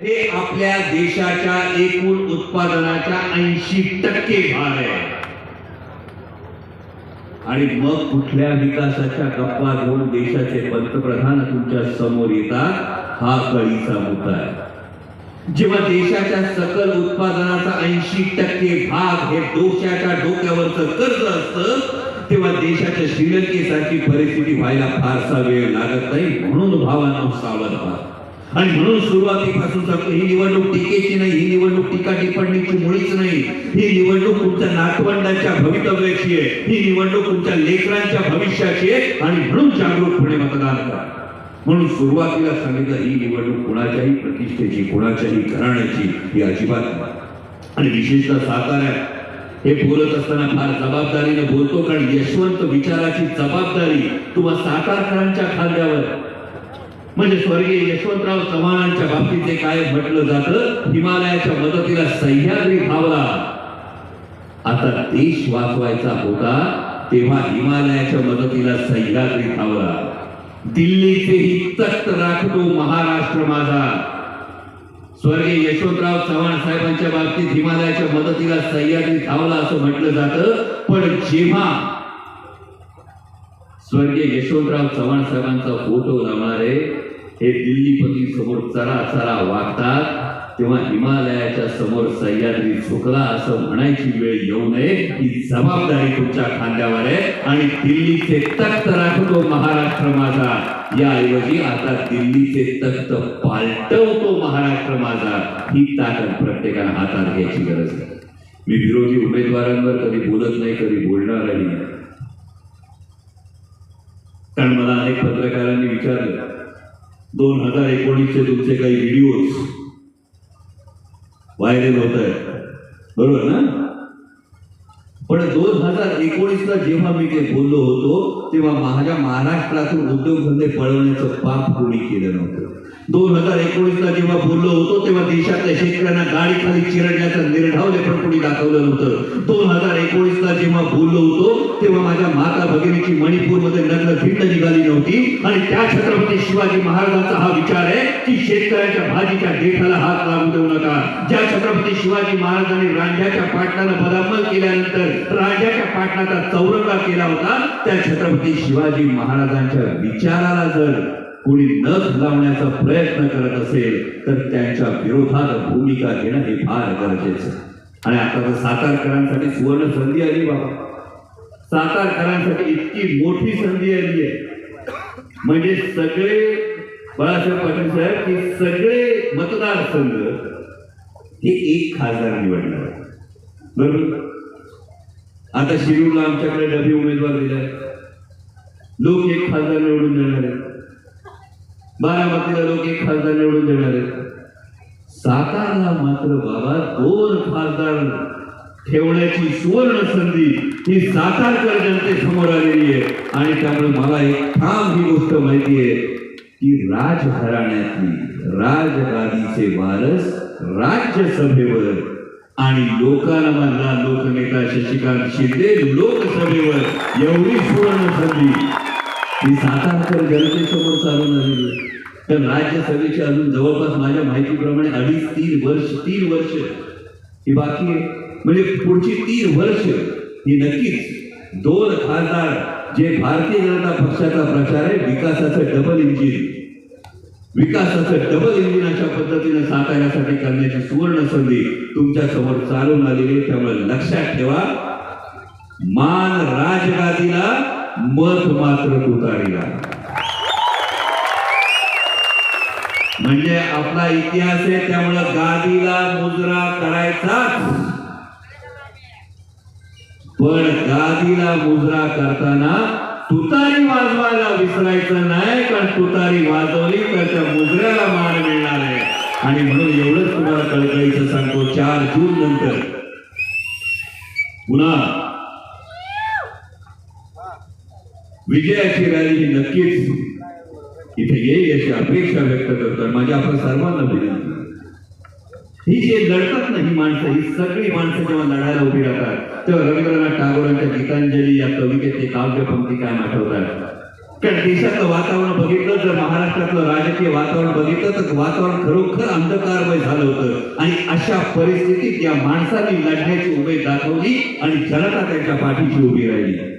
हे आपल्या देशाच्या एकूण उत्पादनाच्या ऐंशी टक्के भाग आहे. आणि मग कुठल्या विकासाच्या गप्पा घेऊन देशाचे पंतप्रधान तुमच्यासमोर येतात हा कळीचा मुद्दा आहे. जेव्हा देशाच्या सकल उत्पादनाचा ऐंशी टक्के भाग हे डोक्याच्या डोक्यावरचं कर्ज असतं तेव्हा देशाच्या श्रीलंकेसारखी परिस्थिती व्हायला फारसा वेळ लागत नाही म्हणून भावांना सावध व्हा आणि म्हणून सुरुवातीपासून सांगतो ही निवडणूक टीकेची नाही ही निवडणूक टीका टिप्पणीची मुळीच नाही. ही निवडणूक तुमच्या नातवंडांच्या भवितव्याची आहे. ही निवडणूक तुमच्या लेकरांच्या भविष्याची आहे. आणि म्हणून जागरूकपणे मतदान करा. म्हणून सुरुवातीला सांगितलं ही निवडणूक कुणाच्याही प्रतिष्ठेची कुणाच्याही घराण्याची ही अजिबात आणि विशेषतः साताऱ्यात. हे बोलत असताना फार जबाबदारीने बोलतो कारण यशवंत विचाराची जबाबदारी तुम्हा सातारकरांच्या खांद्यावर. म्हणजे स्वर्गीय यशवंतराव चव्हाणांच्या बाबतीत जे काय म्हटलं जातं हिमालयाच्या मदतीला सह्याद्री धावला. आता देश वाचवायचा होता तेव्हा हिमालयाच्या मदतीला सह्याद्री धावला. दिल्लीचेही तख्त राखतो महाराष्ट्र माझा. स्वर्गीय यशवंतराव चव्हाण साहेबांच्या बाबतीत हिमालयाच्या मदतीला सह्याद्री धावला असं म्हटलं जातं. पण जेव्हा स्वर्गीय यशवंतराव चव्हाण साहेबांचा फोटो लावणारे हे दिल्लीपती समोर चरा चरा वागतात. तेव्हा हिमालयाच्या समोर सह्याद्री झुकला असं म्हणायची वेळ येऊ नये. ही जबाबदारी तुमच्या खांद्यावर आहे. आणि दिल्लीचे तख्त राखतो महाराष्ट्र माझा. याऐवजी आता दिल्लीचे तख्त पालटवतो महाराष्ट्र माझा. ही ताकद प्रत्येकाने हातात घ्यायची गरज आहे. मी विरोधी उमेदवारांवर कधी बोलत नाही कधी बोलणार नाही. कारण पत्रकारांनी विचारलं दोन हजार एकोणीसचे तुमचे काही व्हिडिओज व्हायरल होत आहेत बरोबर ना? पण दोन हजार एकोणीसला जेव्हा मी ते बोललो होतो तेव्हा माझ्या महाराष्ट्रातून उद्योगधंदे पळवण्याचं पाप कोणी केलं नव्हतं. दोन हजार एकोणीसला जेव्हा बोललो होतो तेव्हा देशातल्या शेतकऱ्यांना गाडी खाली चिरडण्याचं निर्धावले पण कोणी दाखवलं नव्हतं. दोन हजार एकोणीसला जेव्हा बोललो होतो माझ्या माता भगिनीची मणिपूरमध्ये नग्न भिंड निघाली नव्हती. आणि त्या छत्रपती शिवाजी महाराजांचा हा विचार आहे की शेतकऱ्याच्या भाजीच्या देठाला हात लावून देऊ नका. ज्या छत्रपती शिवाजी महाराजांनी रांझ्याच्या पाटणानं बदामल केल्यानंतर रांझ्याच्या पाटणाचा चौरंगा केला होता त्या छत्रपती शिवाजी महाराजांच्या विचाराला जर कोणी नख लावण्याचा प्रयत्न करत असेल तर त्यांच्या विरोधात भूमिका घेणं हे फार गरजेचं आणि आता तर सातारकरांसाठी सुवर्ण संधी आली बाबा. सातारकरांसाठी इतकी मोठी संधी आली आहे. म्हणजे सगळे बाळासाहेब पाटील साहेब की सगळे मतदारसंघ हे एक खासदार निवडणार आहे. बरोबर? आता शिरूरला आमच्याकडे डबे उमेदवार दिले लोक एक खासदार निवडून देणार आहेत. बारामतीला लोक एक खासदार निवडून देणार आहेत. सातारला मात्र बाबा दोन खासदार ठेवण्याची सुवर्ण संधी ही सातारकर जनतेसमोर आलेली आहे आणि त्यामुळे मला एक ठाम ही गोष्ट माहिती आहे की राजघराण्यातली राजगादीचे वारस राज्यसभेवर आणि लोकांना मधला लोकनेता शशिकांत शिंदे लोकसभेवर एवढी सुवर्ण संधी ही सातारकर जनतेसमोर चालून आलेली आहे. तर राज्यसभेची अजून जवळपास माझ्या माहितीप्रमाणे अडीच तीन वर्ष तीन वर्ष ही बाकी आहे म्हणजे पुढची तीन वर्ष ही नक्कीच दोन खासदार जे भारतीय जनता पक्षाचा प्रचार आहे विकासाचं डबल इंजिन विकासाचं डबल इंजिन अशा पद्धतीने साकारण्यासाठी करण्याची सुवर्ण संधी तुमच्यासमोर चालून आलेली आहे. त्यामुळे लक्षात ठेवा मान राजगादीला मत मात्र तुतारीला. म्हणजे आपला इतिहास आहे त्यामुळे गादीला मुजरा करायचा पण गादीला मुजरा करताना तुतारी वाजवायला विसरायचं नाही कारण तुतारी वाजवली तर त्या मुजऱ्याला मान मिळणार आहे. आणि म्हणून एवढंच तुम्हाला कळकळीचं सांगतो चार जून नंतर. पुन्हा. विजयाची रॅली ही नक्कीच इथे येईल अशी अपेक्षा व्यक्त करतो माझ्या म्हणजे आपण सर्वांना विनंती. ही जे लढतात ना ही माणसं ही सगळी माणसं जेव्हा लढायला उभी राहतात तेव्हा रवींद्रनाथ टागोरांच्या गीतांजली या कवितेचे काव्यपंक्ती काय आठवतात कारण देशाचं वातावरण बघितलं जर महाराष्ट्रातलं राजकीय वातावरण बघितलं तर वातावरण खरोखर अंधकारमय झालं होतं. आणि अशा परिस्थितीत या माणसांनी लढण्याची उमेद दाखवली आणि जनता त्यांच्या पाठीशी उभी राहिली.